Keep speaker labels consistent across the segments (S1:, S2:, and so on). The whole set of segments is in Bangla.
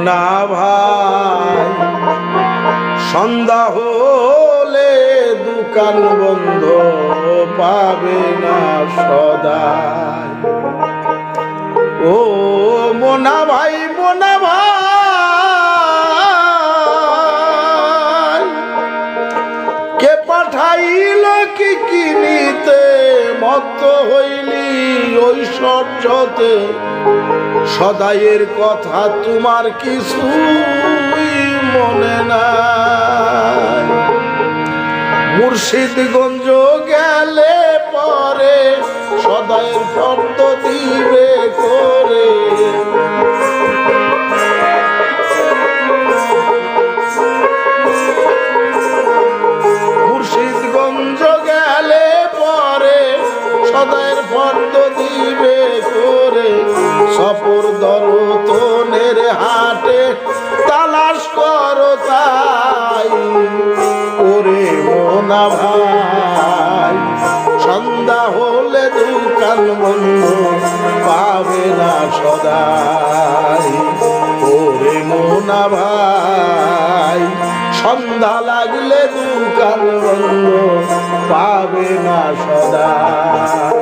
S1: মোনা ভাই। সন্ধ্যা হলে দোকান বন্ধ পাবে না সদাই। ও মোনা ভাই মোনা ভাই, কে পাঠাইল কি কিনিতে? মত হইলি ঐশ্বর্যতে সদাইয়ের কথা তোমার কিছু মনে না মুর্শিদগঞ্জ গেলে পরে সদাইয়ের ফর্দ সপুর দরতনের হাটে, তালাশ করো তাই। ওরে মোনা ভাই, সন্ধ্যা হলে দোকান বন্ধ, পাবে না সদাই। ওরে মোনা ভাই, সন্ধ্যা লাগলে দোকান বন্ধ, পাবে না সদাই।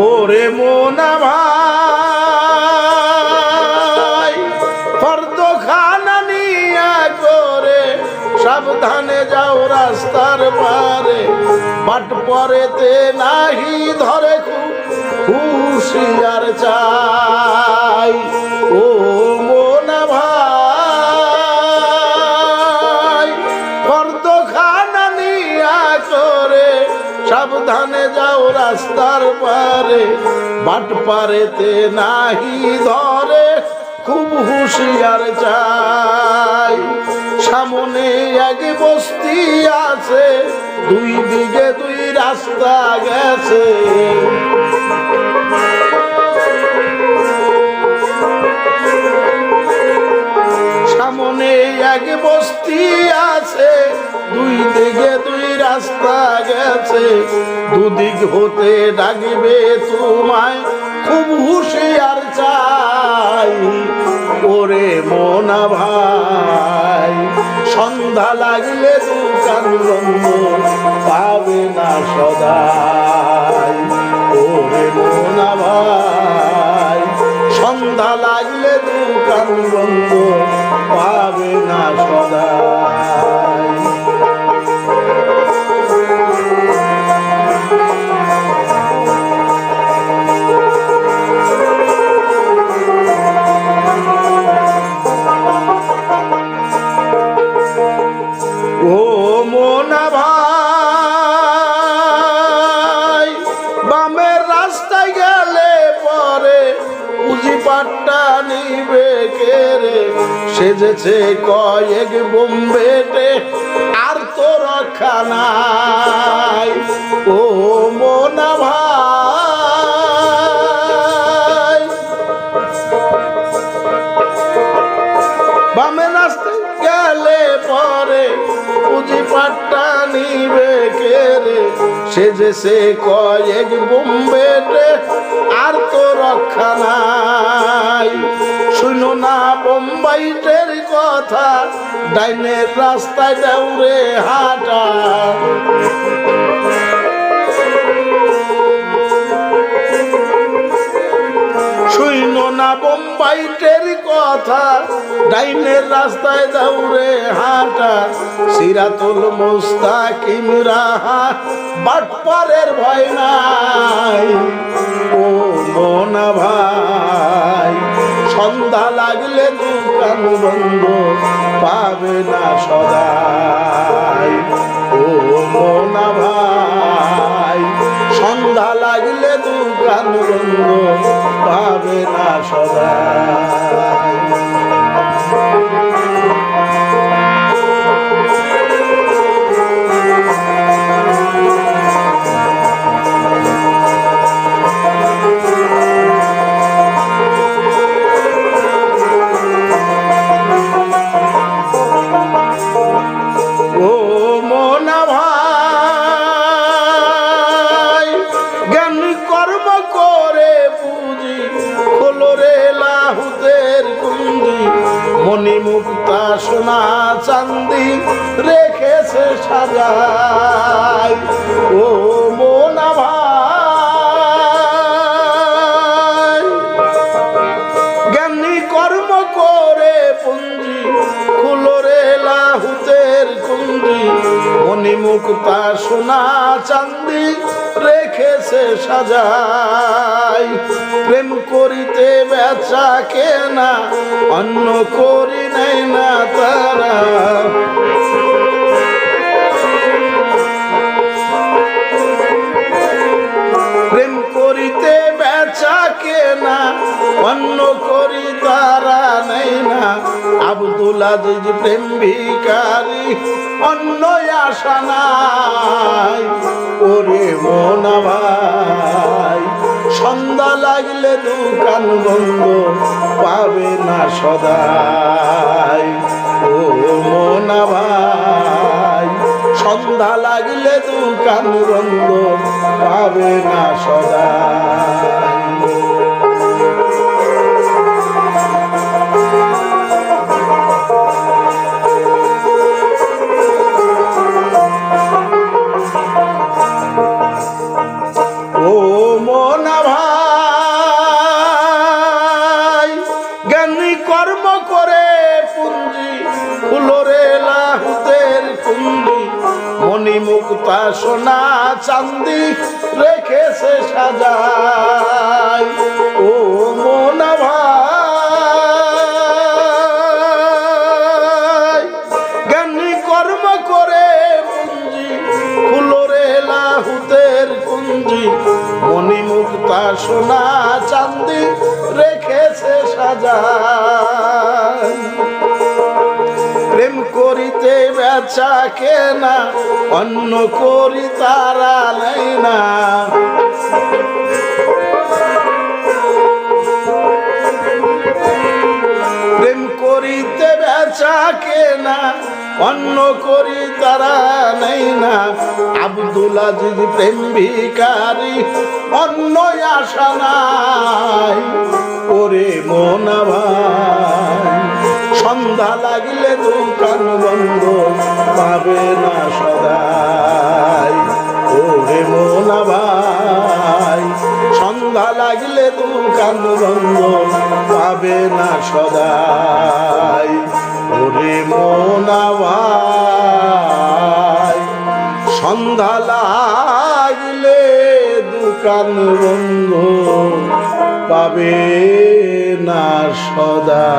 S1: ওরে মোনা ভাই ফর্দ নিয়া করে সাবধানে যাও রাস্তার পারে। বাট পরেতে নাহি ধরে খুব হুশিয়ার চাই। ও পারে, বাট পারেতে নাহি ধরে, খুব হুঁশিয়ার চাই। সামনে এক বস্তি আছে, দুই দিকে দুই রাস্তা গেছে। সামনে এক বস্তি আছে, দুই রাস্তা গেছে। দুদিক হতে ডাকবে তোমায়, খুব হুঁশিয়ার চাই। ওরে মোনা ভাই, সন্ধ্যা লাগলে দোকান বন্ধ পাবে না সদাই। ওরে মোনা ভাই, সন্ধ্যা লাগলে দোকান বন্ধ পাবে না সদাই। সেজেছে কয়েক বোম্বেটে আর তো রক্ষা নাই ও মোনা ভাই। বামে রাস্তায় গেলে পরে পুঁজি পাট্টা নিবে কেরে সে যে সে কয়েক বোম্বেটে আর তো রক্ষা নাই শুনো না বোম্বাইটের কথা। ডাইনের রাস্তায় দৌড়ে হাঁটা। শুইন না বোম্বাইটের কথা। ডাইনের রাস্তায় দৌড়ে হাঁটা। সিরাতুল মুস্তাকিম রাহা। বাটপারের ভয় নাই। ও মোনা ভাই। সন্ধ্যা লাগলে দোকান বন্ধ পাবে না সদাই। ও মোনা ভাই, সন্ধ্যা লাগলে দোকান বন্ধ পাবে না সদাই। চান্দি রেখেছে সাজায়। ও সাজাই। প্রেম করিতে বেচা কেনা অন্য করি নাই না তারা। আব্দুল আজিজ প্রেম ভিকারি অন্য আশা নাই। ওরে মোনা ভাই, সন্ধ্যা লাগলে দোকান বন্ধ, পাবে না সদাই। ও মোনা ভাই, সন্ধ্যা লাগলে দোকান বন্ধ, পাবে না সদাই। ফুলরে লাহুতের মনি মুক্তা সোনা চান্দি রেখেছে সাজায় ও বেচা কেনা অন্য করি তারা নেই না। প্রেম করিতে বেচা কেনা অন্য করি তারা নেই না। আব্দুল আজিজ প্রেম ভিকারি অন্য আশা নাই, ওরে মোনা ভাই। সন্ধ্যা লাগলে দোকান বন্ধ পাবে না সদাই। ওরে মোনা ভাই, সন্ধ্যা লাগলে দোকান বন্ধ পাবে না সদাই। ওরে মোনা ভাই, সন্ধ্যা লাগলে দোকান বন্ধ পাবে না সদা